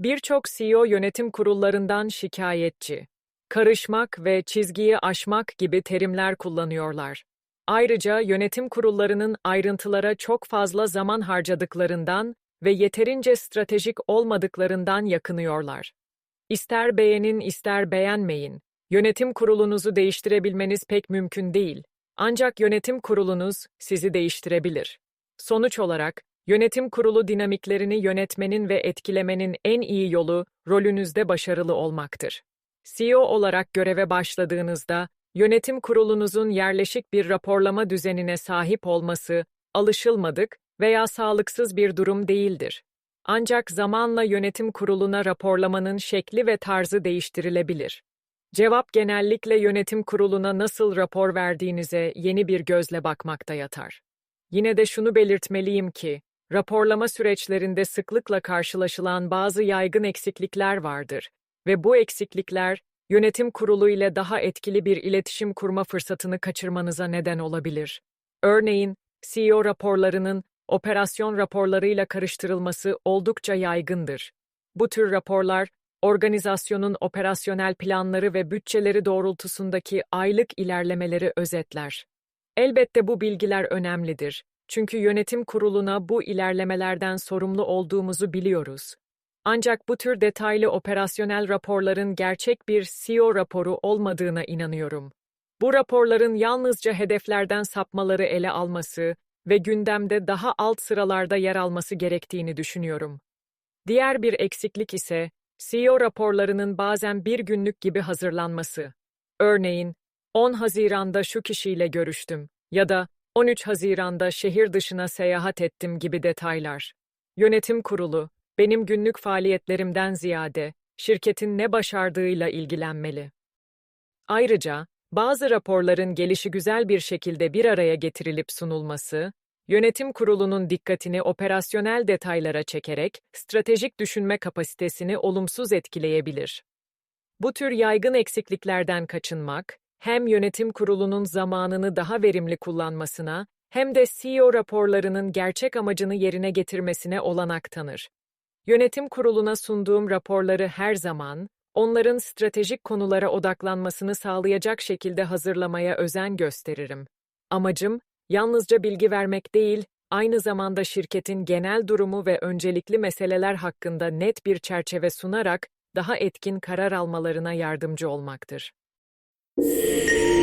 Birçok CEO yönetim kurullarından şikayetçi. Karışmak ve çizgiyi aşmak gibi terimler kullanıyorlar. Ayrıca yönetim kurullarının ayrıntılara çok fazla zaman harcadıklarından ve yeterince stratejik olmadıklarından yakınıyorlar. İster beğenin ister beğenmeyin, yönetim kurulunuzu değiştirebilmeniz pek mümkün değil. Ancak yönetim kurulunuz sizi değiştirebilir. Sonuç olarak, yönetim kurulu dinamiklerini yönetmenin ve etkilemenin en iyi yolu rolünüzde başarılı olmaktır. CEO olarak göreve başladığınızda, yönetim kurulunuzun yerleşik bir raporlama düzenine sahip olması, alışılmadık veya sağlıksız bir durum değildir. Ancak zamanla yönetim kuruluna raporlamanın şekli ve tarzı değiştirilebilir. Cevap genellikle yönetim kuruluna nasıl rapor verdiğinize yeni bir gözle bakmakta yatar. Yine de şunu belirtmeliyim ki, raporlama süreçlerinde sıklıkla karşılaşılan bazı yaygın eksiklikler vardır ve bu eksiklikler yönetim kurulu ile daha etkili bir iletişim kurma fırsatını kaçırmanıza neden olabilir. Örneğin, CEO raporlarının operasyon raporlarıyla karıştırılması oldukça yaygındır. Bu tür raporlar, organizasyonun operasyonel planları ve bütçeleri doğrultusundaki aylık ilerlemeleri özetler. Elbette bu bilgiler önemlidir. Çünkü yönetim kuruluna bu ilerlemelerden sorumlu olduğumuzu biliyoruz. Ancak bu tür detaylı operasyonel raporların gerçek bir CEO raporu olmadığına inanıyorum. Bu raporların yalnızca hedeflerden sapmaları ele alması ve gündemde daha alt sıralarda yer alması gerektiğini düşünüyorum. Diğer bir eksiklik ise CEO raporlarının bazen bir günlük gibi hazırlanması. Örneğin, 10 Haziran'da şu kişiyle görüştüm ya da 13 Haziran'da şehir dışına seyahat ettim gibi detaylar. Yönetim kurulu, benim günlük faaliyetlerimden ziyade, şirketin ne başardığıyla ilgilenmeli. Ayrıca, bazı raporların gelişigüzel bir şekilde bir araya getirilip sunulması, yönetim kurulunun dikkatini operasyonel detaylara çekerek stratejik düşünme kapasitesini olumsuz etkileyebilir. Bu tür yaygın eksikliklerden kaçınmak, hem yönetim kurulunun zamanını daha verimli kullanmasına hem de CEO raporlarının gerçek amacını yerine getirmesine olanak tanır. Yönetim kuruluna sunduğum raporları her zaman, onların stratejik konulara odaklanmasını sağlayacak şekilde hazırlamaya özen gösteririm. Amacım, yalnızca bilgi vermek değil, aynı zamanda şirketin genel durumu ve öncelikli meseleler hakkında net bir çerçeve sunarak daha etkin karar almalarına yardımcı olmaktır. you